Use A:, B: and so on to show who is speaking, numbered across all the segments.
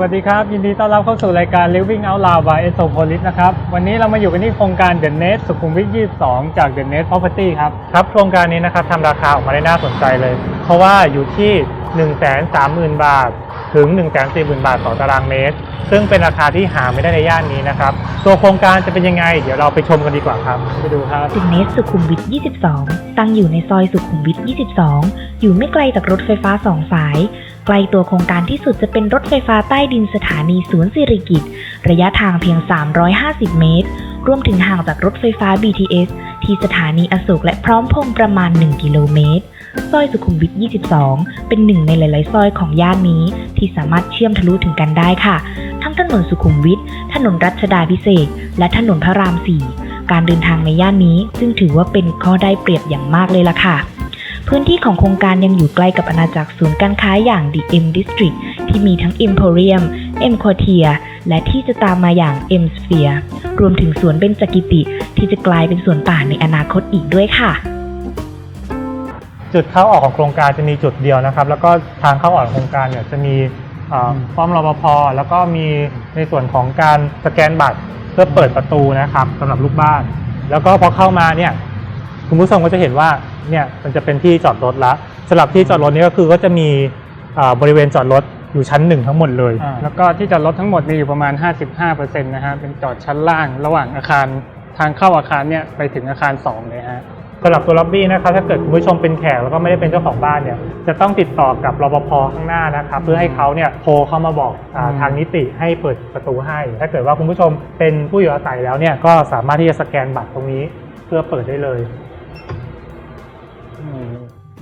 A: วัสดีครับ ยินดีต้อนรับเข้าสู่รายการ Living Out Loud by e s o p o l i s นะครับ วันนี้เรามาอยู่กันที่โครงการ The Nest สุขุมวิท 22 จาก The Nest Property ครับ
B: ครับ โครงการนี้นะครับทำราคาออกมาได้น่าสนใจเลย เพราะว่าอยู่ที่ 1 3 0 0 0 0 บาท ถึง 1 4 0 0 0 0 บาทต่อตารางเมตร ซึ่งเป็นราคาที่หาไม่ได้ในย่านนี้นะครับ ตัวโครงการจะเป็นยังไง เดี๋ยวเราไปชมกันดีกว่าครับ
A: ไปดูครับ
C: ตึกเนสสุขุมวิท 22 ตั้งอยู่ในซอยสุขุมวิท 22 อยู่ไม่ไกลจากรถไฟฟ้าสองสาย ไกลตัวโครงการที่สุดจะเป็นรถไฟฟ้าใต้ดินสถานีสวนย์สิริกิตระยะทางเพียง 350 เมตร รวมถึงห่างจากรถไฟฟ้า BTS ที่สถานีอโศกและพร้อมพงประมาณ 1 กิโลเมตร ซอยสุขุมวิท 22 เป็นหนึ่งในหลาย ๆ ซอยของย่านนี้ ที่สามารถเชื่อมทะลุถึงกันได้ค่ะ ทั้งถนนสุขุมวิท ถนนรัชดาพิเศษ และถนนพระราม 4 การเดินทางในย่านนี้ ซึ่งถือว่าเป็นข้อได้เปรียบอย่างมากเลยล่ะค่ะ พื้นที่ของโครงการยังอยู่ใกล้กับอาณาจักรศูนย์การค้าอย่าง The M District ที่มีทั้ง Emporium M Quartier และที่จะตามมาอย่าง M Sphere รวมถึงสวนเบญจกิติ ที่จะกลายเป็นสวนป่าในอนาคตอีกด้วยค่ะ
B: จุดเข้าออกของโครงการจะมีจุดเดียวนะครับ แล้วก็ทางเข้าออกของโครงการเนี่ยจะมีเอ่อป้อมรปภแล้วก็มีในส่วนของการสแกนบัตรเพื่อเปิดประตูนะครับสำหรับลูกบ้าน แล้วก็พอเข้ามาเนี่ย คุณผู้ชมก็จะเห็นว่าเนี่ยมันจะเป็นที่จอดรถละสำหรับที่จอดรถนี้ก็คือก็จะมีเอ่อบริเวณจอดรถอยู่ชั้นหนึ่งทั้งหมดเลย
A: แล้วก็ที่จอดรถทั้งหมดมีอยู่ประมาณ 55%นะฮะเป็นจอดชั้นล่างระหว่างอาคารทางเข้าอาคารเนี่ยไปถึงอาคาร 2 เลยฮะ
B: สำหรับตัวล็อบบี้นะครับถ้าเกิดคุณผู้ชมเป็นแขกแล้วก็ไม่ได้เป็นเจ้าของบ้านเนี่ยจะต้องติดต่อกับรปภข้างหน้านะครับเพื่อให้เขาเนี่ยโทรเข้ามาบอกอา
A: อืม
B: ทางนิติให้เปิดประตูให้ ถ้าเกิดว่าคุณผู้ชมเป็นผู้อยู่อาศัยแล้วเนี่ยก็สามารถที่จะสแกนบัตรตรงนี้เพื่อเปิดได้เลย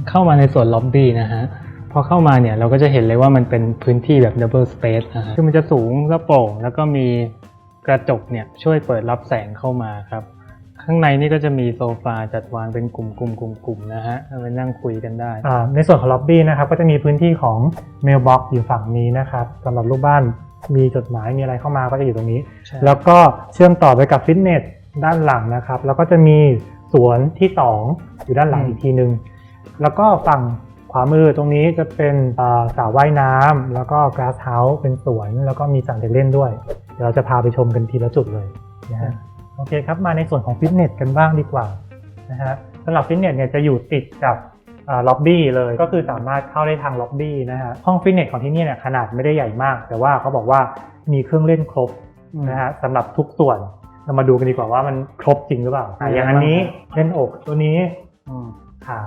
A: เข้ามาในส่วนล็อบบี้นะฮะพอเข้ามาเนี่ยเราก็จะเห็นเลยว่ามันเป็นพื้นที่แบบ double space นะฮะคือมันจะสูงและโปร่งแล้วก็มีกระจกเนี่ยช่วยเปิดรับแสงเข้ามาครับ ข้างในนี่ก็จะมีโซฟาจัดวางเป็นกลุ่มๆกลุ่มๆนะฮะเอาไปนั่งคุยกันได้
B: อ่าในส่วนของล็อบบี้นะครับก็จะมีพื้นที่ของเมลบ็อกอยู่ฝั่งนี้นะครับสำหรับลูกบ้านมีจดหมายมีอะไรเข้ามาก็จะอยู่ตรงนี้
A: ใช่
B: แล้วก็เชื่อมต่อไปกับฟิตเนสด้านหลังนะครับ แล้วก็จะมี สวนที่ 2 อยู่ด้านหลังอีกทีนึงแล้วก็ฝั่งขวามือตรงนี้จะเป็นอ่าสระว่ายน้ำแล้วก็ก a าสเฮาส์เป็นสวน แล้วก็มีสระเด็กเล่นด้วย เดี๋ยวเราจะพาไปชมกันทีละจุดเลยนะฮะโอเคครับมาในส่วนของฟิตเนสกันบ้างดีกว่านะฮะสำหรับฟิตเนสเนี่ยจะอยู่ติดกับล็อบบี้เลยก็คือสามารถเข้าได้ทางล็อบบี้นะฮะห้องฟิตเนสของที่นี่เนี่ยขนาดไม่ได้ใหญ่มาก แต่ว่าเขาบอกว่ามีเครื่องเล่นครบนะฮะสำหรับทุกส่วน เรามาดูกันดีกว่าว่ามันครบจริงหรือเปล่าอะอย่างอันนี้เล่นอกตัวนี้
A: อืม
B: ขา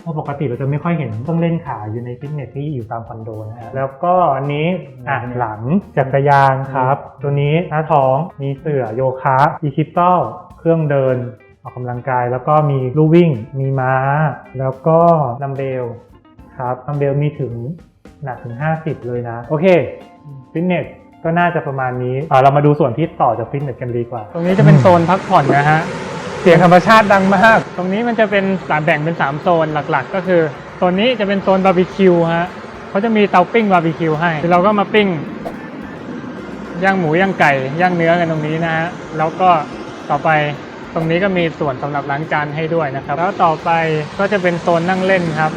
B: เพราะปกติเราจะไม่ค่อยเห็นต้องเล่นขาอยู่ในฟิตเนสที่อยู่ตามคอนโดนะฮะแล้วก็อันนี้อะหลังจักรยานครับ ตัวนี้หน้าท้องมีเสื่อโยคะอีคิปเปิลเครื่องเดินออกกำลังกาย แล้วก็มีลู่วิ่ง มีม้า แล้วก็ดัมเบลครับดัมเบลมีถึงหนักถึง 50 เลยนะ โอเคฟิตเนส ก็น่าจะประมาณนี้อะเรามาดูส่วนที่ต่อจากฟิตเนสกันดีกว่า
A: ตรงนี้จะเป็นโซนพักผ่อนนะฮะ เสียงธรรมชาติดังมาก ตรงนี้มันจะเป็นสามแบ่งเป็น 3 โซนหลักๆ ก็คือโซนนี้จะเป็นโซนบาร์บีคิวฮะเขาจะมีเตาปิ้งบาร์บีคิวให้เราก็มาปิ้งย่างหมูย่างไก่ย่างเนื้อกันตรงนี้นะฮะแล้วก็ต่อไปตรงนี้ก็มีส่วนสำหรับล้างจานให้ด้วยนะครับ แล้วต่อไปก็จะเป็นโซนนั่งเล่นครับ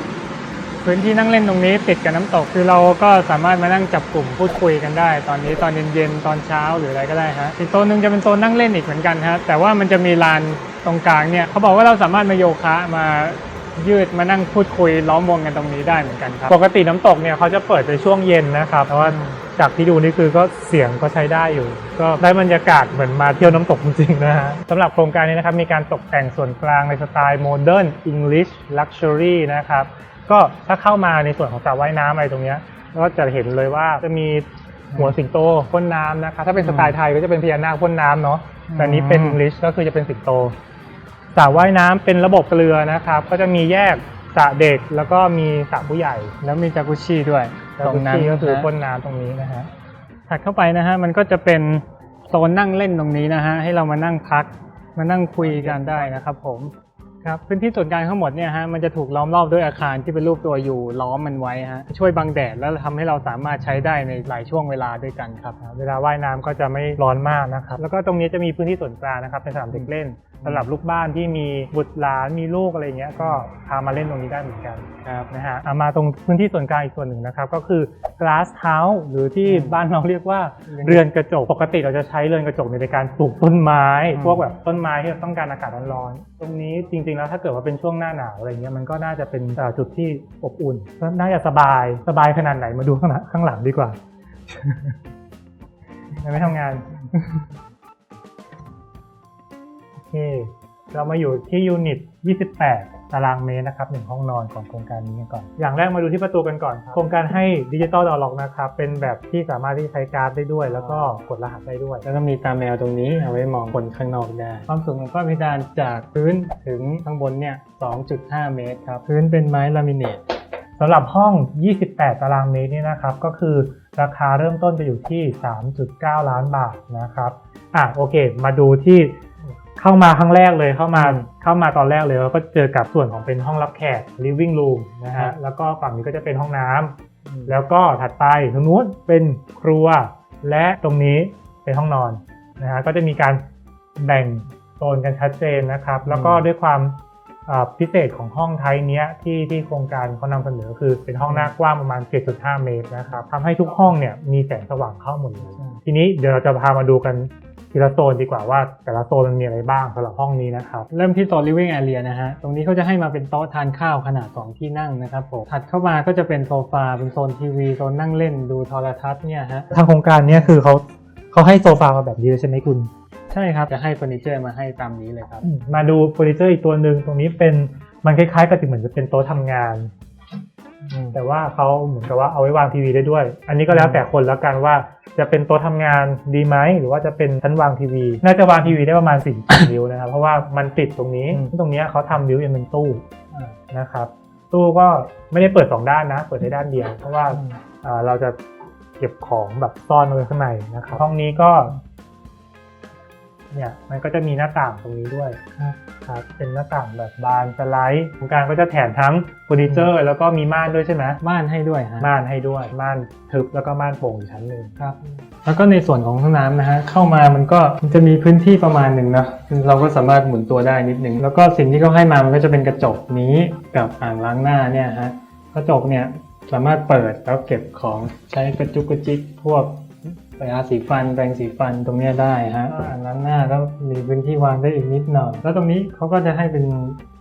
A: พื้นที่นั่งเล่นตรงนี้ติดกับน้ำตกคือเราก็สามารถมานั่งจับกลุ่มพูดคุยกันได้ ตอนนี้ตอนเย็นๆตอนเช้าหรืออะไรก็ได้ฮะอีกโซนหนึ่งจะเป็นโซนนั่งเล่นอีกเหมือนกันฮะแต่ว่ามันจะมีลานตรงกลางเนี่ยเขาบอกว่าเราสามารถมาโยคะมายืดมานั่งพูดคุยล้อมวงกันตรงนี้ได้เหมือนกันครับ
B: ปกติน้ำตกเนี่ยเขาจะเปิดในช่วงเย็นนะครับแต่ว่าจากที่ดูนี่คือก็เสียงก็ใช้ได้อยู่ ก็ได้บรรยากาศเหมือนมาเที่ยวน้ำตกจริงๆนะฮะสำหรับโครงการนี้นะครับมีการตกแต่งส่วนกลางในสไตล์โมเดิร์นอังกฤษลักชัวรี่นะครับ ก็ถ้าเข้ามาในส่วนของสระว่ายน้ำอะไรตรงเนี้ยก็จะเห็นเลยว่าจะมีหัวสิงโตพ่นน้ำนะครับถ้าเป็นสไตล์ไทยก็จะเป็นพญานาคพ่นน้ำเนาะแต่อันนี้เป็นอังกฤษก็คือจะเป็นสิงโตสระว่ายน้ำเป็นระบบเกลือนะครับ ก็จะมีแยกสระเด็กแล้วก็มีสระผู้ใหญ่
A: แล้วมีจากุชิด้วย
B: แล้ว
A: ตรงนั้น
B: ก็คือ
A: นะ
B: พ่นน้ำตรงนี้นะฮะ
A: ถัดเข้าไปนะฮะมันก็จะเป็นโซนนั่งเล่นตรงนี้นะฮะให้เรามานั่งพักมานั่งคุยกันได้นะครับผม ครับพื้นที่ส่วนกลางทั้งหมดเนี่ยฮะมันจะถูกล้อมรอบด้วยอาคารที่เป็นรูปตัวยูล้อมมันไว้ฮะช่วยบังแดดแล้วทำให้เราสามารถใช้ได้ในหลายช่วงเวลาด้วยกันครับ
B: เวลาว่ายน้ำก็จะไม่ร้อนมากนะครับแล้วก็ตรงนี้จะมีพื้นที่ส่วนกลางนะครับเป็นสนามเด็กเล่น สำหรับลูกบ้านที่มีบุตรหลานมีลูกอะไรเงี้ยก็พามาเล่นตรงนี้ได้เหมือนกัน
A: ครับ
B: นะฮะเอามาตรงพื้นที่ส่วนกลางอีกส่วนหนึ่งนะครับ ก็คือ glass house หรือที่
A: อืม
B: บ้านเราเรียกว่า
A: เรือน
B: เรือนกระจกปกติเราจะใช้เรือนกระจกในการปลูกต้นไม้
A: อืม
B: พวกแบบต้นไม้ที่เราต้องการอากาศร้อนๆตรงนี้จริง ๆ แล้วถ้าเกิดว่าเป็นช่วงหน้าหนาวอะไรเงี้ยมันก็น่าจะเป็นเอ่อจุดที่อบอุ่นก็น่าจะสบายสบายขนาดไหนมาดูข้างหลังข้างหลังดีกว่ายังไม่ทำงานโอ เค เรามาอยู่ที่ยูนิต 28 ตารางเมตรนะครับหนึ่งห้องนอนของโครงการนี้กันก่อน อย่างแรกมาดูที่ประตูกันก่อนครับโครงการให้ดิจิตอลดอล็อกนะครับเป็นแบบที่สามารถที่ใช้การ์ดได้ด้วย แล้วก็กดรหัสได้ด้วย
A: แล้วก็มีตาแมวตรงนี้เอาไว้มองคนข้างนอกได้ ความสูงของฝ้าเพดานจากพื้นถึงข้างบนเนี่ย 2.5 เมตรครับพื้นเป็นไม้ลามิเนต
B: สำหรับห้อง 28 ตารางเมตรนี่นะครับ ก็คือราคาเริ่มต้นจะอยู่ที่ 3.9 ล้านบาทนะครับ อะโอเค มาดูที่ เข้ามาครั้งแรกเลยเข้ามา
A: อืม
B: เข้ามาตอนแรกเลยเราก็เจอกับส่วนของเป็นห้องรับแขก living room นะ
A: ครั
B: ฮะ
A: บ
B: แล้วก็ฝั่งนี้ก็จะเป็นห้องน้ำแล้วก็ถัดไปตรงนู้นเป็นครัว และตรงนี้เป็นห้องนอนนะฮะก็จะมีการแบ่งโซนกันชัดเจนนะครับ แล้วก็ด้วยความอ่าพิเศษของห้องไทยเนี้ยที่ที่โครงการเขานำเสนอคือเป็นห้องหน้ากว้างประมาณ 7.5 เมตรนะครับทำให้ทุกห้องเนี่ยมีแสงสว่างเข้าหมดเลยทีนี้เดี๋ยวเราจะพามาดูกัน ทีละโซนดีกว่าว่าแต่ละโซนมันมีอะไรบ้างสำหรับห้องนี้นะครับ
A: เริ่มที่โซน living area นะฮะ ตรงนี้เขาจะให้มาเป็นโต๊ะทานข้าวขนาด 2 ที่นั่งนะครับผมถัดเข้ามาก็จะเป็นโซฟาเป็นโซนทีวีโซนนั่งเล่นดูโทรทัศน์เนี่ยฮะ
B: ทางโครงการเนี้ยคือเขาเขาให้โซฟามาแบบนี้เลยใช่ไหมคุณ
A: ใช่ครับ จะให้เฟอร์นิเจอร์มาให้ตามนี้เลยครับ
B: อืมมาดูเฟอร์นิเจอร์อีกตัวหนึ่งตรงนี้เป็นมันคล้ายๆกับเหมือนจะเป็นโต๊ะทำงาน แต่ว่าเขาเหมือนกับว่าเอาไว้วางทีวีได้ด้วย อันนี้ก็แล้วแต่คนแล้วกันว่าจะเป็นโต๊ะทำงานดีไหมหรือว่าจะเป็นชั้นวางทีวี น่าจะวางทีวีได้ประมาณ4นิ้วนะครับ เพราะว่ามันติดตรงนี้
A: อืม
B: ตรงเนี้ยเขาทำนิ้วยังเป็นตู้นะครับ ตู้ก็ไม่ได้เปิดสองด้านนะ เปิดได้ด้านเดียว เพราะว่าเอ่อเราจะเก็บของแบบซ่อนไว้ข้างในนะครับห้องนี้ก็ เนี่ยมันก็จะมีหน้าต่างตรงนี้ด้วยครับเป็นหน้าต่างแบบบานสไลด์โครงการก็จะแถมทั้งเฟอร์นิเจอร์ แล้วก็มีม่านด้วยใช่ไหม
A: ม่านให้ด้วยฮะ
B: ม่านให้ด้วยม่านทึบแล้วก็ม่านโปร่งอีกชั้นหนึ่ง
A: ครับ แล้วก็ในส่วนของห้องน้ำนะฮะเข้ามามันก็มันจะมีพื้นที่ประมาณหนึ่งนะเราก็สามารถหมุนตัวได้นิดนึงแล้วก็สิ่งที่เขาให้มามันก็จะเป็นกระจกนี้กับอ่างล้างหน้าเนี่ยฮะกระจกเนี่ยสามารถเปิดแล้วเก็บของใช้กระจุกกระจิกพวก ไปอาสีฟันแปรงสีฟันตรงเนี้ยได้ฮะอ่างล้างหน้าก็มีพื้นที่วางได้อีกนิดหน่อย แล้วตรงนี้เขาก็จะให้เป็น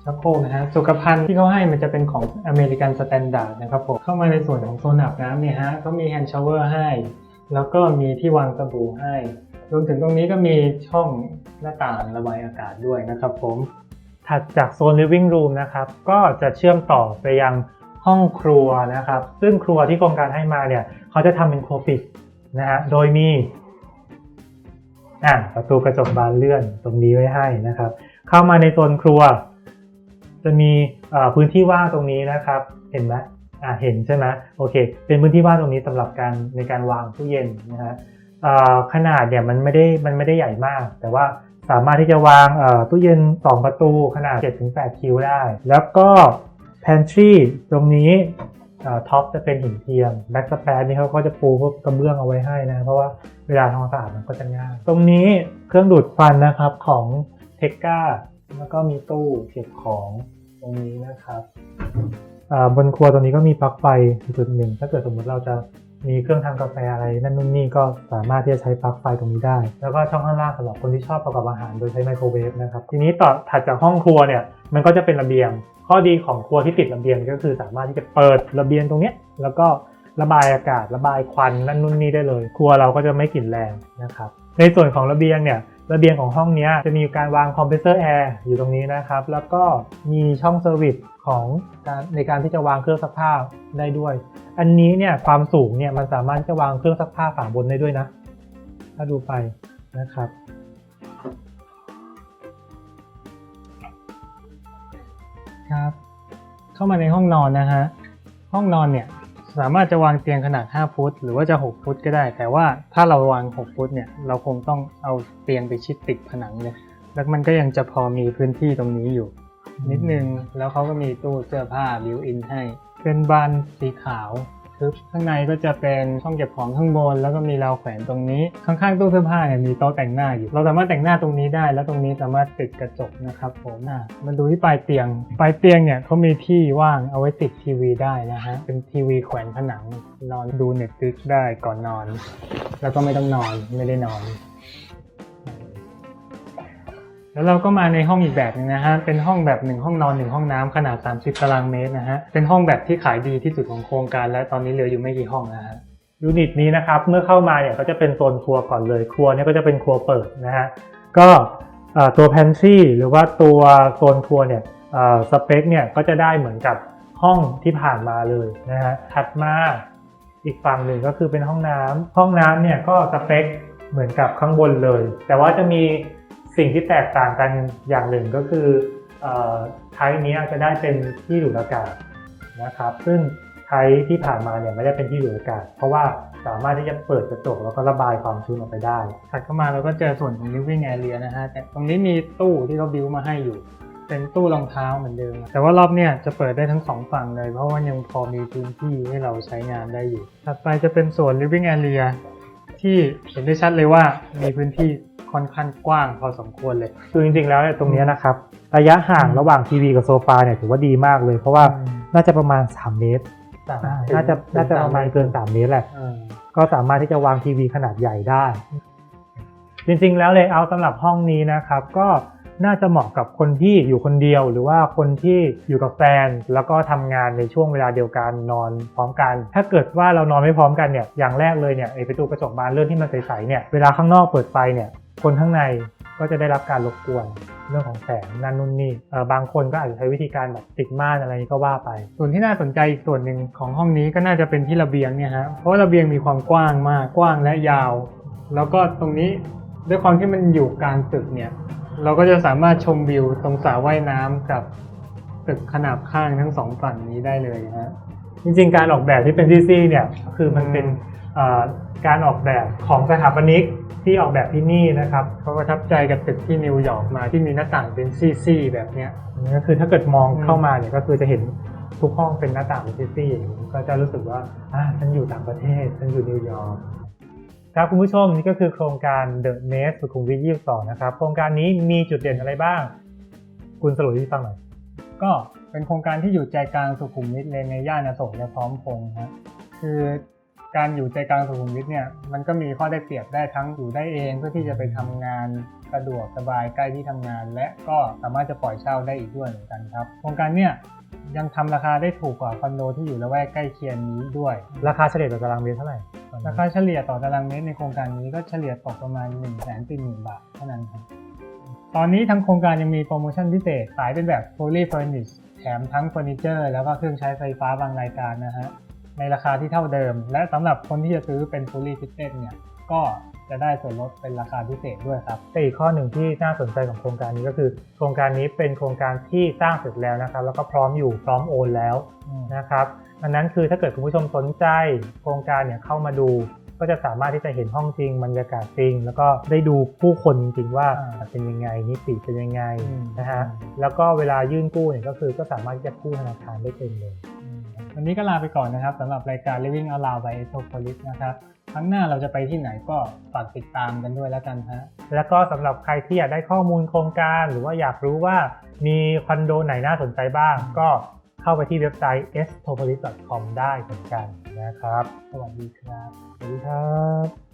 A: ชักโครกนะฮะสุขภัณฑ์ที่เขาให้มันจะเป็นของอเมริกันสแตนดาร์ดนะครับผมเข้ามาในส่วนของโซนอาบน้ำเนี่ยฮะเขามีแฮนด์ชาวเวอร์ให้ แล้วก็มีที่วางสบู่ให้ รวมถึงตรงนี้ก็มีช่องหน้าต่างระบายอากาศด้วยนะครับผม
B: ถัดจากโซน living room นะครับก็จะเชื่อมต่อไปยังห้องครัวนะครับ ซึ่งครัวที่โครงการให้มาเนี่ยเขาจะทำเป็นครัวปิด นะฮะโดยมีอะประตูกระจกบานเลื่อนตรงนี้ไว้ให้นะครับ เข้ามาในโซนครัว จะมีพื้นที่ว่างตรงนี้นะครับ เห็นไหมอะเห็นใช่ไหมโอเค เป็นพื้นที่ว่างตรงนี้สำหรับการในการวางตู้เย็นนะฮะขนาดเนี่ยมันไม่ได้มันไม่ได้ใหญ่มาก แต่ว่าสามารถที่จะวางตู้เย็น 2 ประตูขนาด 7-8 คิวได้ แล้วก็ pantry ตรงนี้ ท็อปจะเป็นหินเทียมแบ็กสแปนนี่เขาก็จะปูพวกกระเบื้องเอาไว้ให้นะเพราะว่าเวลาทำความสะอาดมันก็จะง่ายตรงนี้เครื่องดูดควันนะครับของเทก a แล้วก็มีตู้เก็บของตรงนี้นะครับบนครัวตรงนี้ก็มีปลั๊กไฟจุดหนึ่งถ้าเกิดสมมติเราจะ มีเครื่องทำกาแฟอะไรนั่นนู่นนี่ก็สามารถที่จะใช้ปลั๊กไฟตรงนี้ได้ แล้วก็ช่องข้างล่างสำหรับคนที่ชอบประกอบอาหารโดยใช้ไมโครเวฟนะครับทีนี้ต่อถัดจากห้องครัวเนี่ยมันก็จะเป็นระเบียง ข้อดีของครัวที่ติดระเบียงก็คือสามารถที่จะเปิดระเบียงตรงนี้แล้วก็ระบายอากาศระบายควันนั่นนู่นนี่ได้เลย ครัวเราก็จะไม่กลิ่นแรงนะครับในส่วนของระเบียงเนี่ย ระเบียงของห้องนี้จะมีการวางคอมเพรสเซอร์แอร์อยู่ตรงนี้นะครับ แล้วก็มีช่องเซอร์วิสของการในการที่จะวางเครื่องซักผ้าได้ด้วย อันนี้เนี่ยความสูงเนี่ยมันสามารถที่จะวางเครื่องซักผ้าฝาบนได้ด้วยนะ ถ้าดูไปนะครับ
A: ครับ เข้ามาในห้องนอนนะฮะ ห้องนอนเนี่ย สามารถจะวางเตียงขนาด 5 ฟุต หรือว่าจะ 6 ฟุตก็ได้ แต่ว่าถ้าเราวาง 6 ฟุตเนี่ยเราคงต้องเอาเตียงไปชิดติดผนังเลยแล้วมันก็ยังจะพอมีพื้นที่ตรงนี้อยู่ นิดนึงแล้วเขาก็มีตู้เสื้อผ้าบิวอินให้ เป็นบานสีขาว ทึบข้างในก็จะเป็นช่องเก็บของข้างบน แล้วก็มีราวแขวนตรงนี้ ข้างๆตู้เสื้อผ้าเนี่ยมีโต๊ะแต่งหน้าอยู่ เราสามารถแต่งหน้าตรงนี้ได้ แล้วตรงนี้สามารถติดกระจกนะครับผมอะมันดูที่ปลายเตียง ปลายเตียงเนี่ยเขามีที่ว่างเอาไว้ติดทีวีได้นะฮะ เป็นทีวีแขวนผนังนอนดูเน็ตฟลิกได้ก่อนนอน แล้วก็ไม่ต้องนอนไม่ได้นอน แล้วเราก็มาในห้องอีกแบบหนึงนะฮะ เป็นห้องแบบหนึ่งห้องนอนหนึ่งห้องน้ำขนาด 30 ตารางเมตรนะฮะ เป็นห้องแบบที่ขายดีที่สุดของโครงการ และตอนนี้เหลืออยู่ไม่กี่ห้องนะฮะ
B: ยูนิตนี้นะครับเมื่อเข้ามาเนี่ยก็จะเป็นโซนครัวก่อนเลย ครัวเนี่ยก็จะเป็นครัวเปิดนะฮะก็ตัวแพนทรีหรือว่าตัวโซนครัวเนี่ยสเปคเนี่ยก็จะได้เหมือนกับห้องที่ผ่านมาเลยนะฮะถัดมาอีกฝั่งหนึ่งก็คือเป็นห้องน้ำห้องน้ำเนี่ยก็สเปคเหมือนกับข้างบนเลย แต่ว่าจะมี สิ่งที่แตกต่างกันอย่างหนึ่งก็คือเอ่อไทป์นี้จะได้เป็นที่ดูดอากาศนะครับ ซึ่งไทยที่ผ่านมาเนี่ยไม่ได้เป็นที่ดูดอากาศ เพราะว่าสามารถที่จะเปิดกระจกแล้วก็ระบายความชื้นออกไปได้
A: ถัดเข้ามาเราก็เจอส่วนของ living area นะฮะแต่ตรงนี้มีตู้ที่เขาบิวมาให้อยู่ เป็นตู้รองเท้าเหมือนเดิม แต่ว่ารอบเนี่ยจะเปิดได้ทั้งสองฝั่งเลย เพราะว่ายังพอมีพื้นที่ให้เราใช้งานได้อยู่ ถัดไปจะเป็นส่วน living area ที่เห็นได้ชัดเลยว่ามีพื้นที่ ค่อนข้างกว้างพอสมควรเลย
B: คือจริงๆแล้วเนี่ยตรงเนี้ยนะครับ ระยะห่างระหว่างทีวีกับโซฟาเนี่ยถือว่าดีมากเลย เพราะว่า
A: อืม
B: น่าจะประมาณ 3 เมตร
A: สาม
B: อ่าน่าจะน่าจะประมาณเกิน 3 เมตรแหละ
A: อ่า
B: ก็สามารถที่จะวางทีวีขนาดใหญ่ได้ จริงๆ แล้วเลยเอาสำหรับห้องนี้นะครับ ก็น่าจะเหมาะกับคนที่อยู่คนเดียว หรือว่าคนที่อยู่กับแฟน แล้วก็ทำงานในช่วงเวลาเดียวกันนอนพร้อมกัน ถ้าเกิดว่าเรานอนไม่พร้อมกันเนี่ยอย่างแรกเลยเนี่ยไอประตูกระจกบานเลื่อนที่มันใสๆเนี่ยเวลาข้างนอกเปิดไฟเนี่ย คนข้างในก็จะได้รับการรบกวนเรื่องของแสงนั่นนู่นนี่บางคนก็อาจจะใช้วิธีการแบบติดม่านอะไรนี้ก็ว่าไป
A: ส่วนที่น่าสนใจอีกส่วนหนึ่งของห้องนี้ก็น่าจะเป็นที่ระเบียงเนี่ยฮะเพราะระเบียงมีความกว้างมากกว้างและยาว แล้วก็ตรงนี้ด้วยความที่มันอยู่กลางตึกเนี่ยเราก็จะสามารถชมวิวตรงสระว่ายน้ำกับตึกขนาบข้างทั้งสองฝั่งนี้ได้เลยฮะ
B: จริงๆ การออกแบบที่เป็นซี่ๆเนี่ยคือมันเป็น การออกแบบของสถาปนิกที่ออกแบบที่นี่นะครับ
A: เขาประทับใจกับตึกที่นิวยอร์กมาที่มีหน้าต่างเป็นซี่ๆแบบเนี้ย
B: อันนี้ก็คือถ้าเกิดมองเข้ามาเนี่ยก็คือจะเห็นทุกห้องเป็นหน้าต่างเป็นซี่ๆก็จะรู้สึกว่าอ่าฉันอยู่ต่างประเทศฉันอยู่นิวยอร์กครับคุณผู้ชมนี่ก็คือโครงการ The Nest สุขุมวิท22นะครับโครงการนี้มีจุดเด่นอะไรบ้าง คุณสรุปให้ฟังหน่อย
A: ก็เป็นโครงการที่อยู่ใจกลางสุขุมวิทเลยในย่านอโศกและพร้อมพงษ์ฮะคือ การอยู่ใจกลางสุขุมวิทเนี่ยมันก็มีข้อได้เปรียบได้ทั้งอยู่ได้เองเพื่อที่จะไปทำงานสะดวกสบายใกล้ที่ทำงาน และก็สามารถจะปล่อยเช่าได้อีกด้วยเหมือนกันครับโครงการเนี่ยยังทำราคาได้ถูกกว่าคอนโดที่อยู่ละแวกใกล้เคียงนี้ด้วย
B: ราคาเฉลี่ยต่อตารางเมตรเท่าไหร่ตอนนี้
A: ราคาเฉลี่ยต่อตารางเมตรในโครงการนี้ก็เฉลี่ยตกประมาณ1 4 0 0 0 0บาทเท่านั้นครับตอนนี้ทางโครงการยังมีโปรโมชั่นพิเศษขายเป็นแบบ fully furnished แถมทั้งเฟอร์นิเจอร์แล้วก็เครื่องใช้ไฟฟ้าบางรายการนะฮะ ในราคาที่เท่าเดิม และสำหรับคนที่จะซื้อเป็น fully fitted เนี่ยก็จะได้ส่วนลดเป็นราคาพิเศษด้วยครับ
B: แต่อีกข้อหนึ่งที่น่าสนใจของโครงการนี้ก็คือ โครงการนี้เป็นโครงการที่สร้างเสร็จแล้วนะครับ แล้วก็พร้อมอยู่พร้อมโอนแล้วนะครับดังนั้นคือถ้าเกิดคุณผู้ชมสนใจ โครงการเนี่ยเข้ามาดู ก็จะสามารถที่จะเห็นห้องจริงบรรยากาศจริง แล้วก็ได้ดูผู้คนจริงว่าเป็นยังไงนิติเป็นยังไงนะฮะแล้วก็เวลายื่นกู้เนี่ยก็คือก็สามารถที่จะกู้ธนาคารได้เต็มเลย
A: วันนี้ก็ลาไปก่อนนะครับสำหรับรายการ Living Out Loud by Etopolis นะครับครั้งหน้าเราจะไปที่ไหนก็ฝากติดตามกันด้วยแล้วกันฮะ
B: แล้วก็สำหรับใครที่อยากได้ข้อมูลโครงการ หรือว่าอยากรู้ว่ามีคอนโดไหนน่าสนใจบ้าง ก็เข้าไปที่เว็บไซต์ s t o p o l i s c o m ได้เหมือนกันนะครับ
A: สวัสดีครับ
B: สวัสดีครับ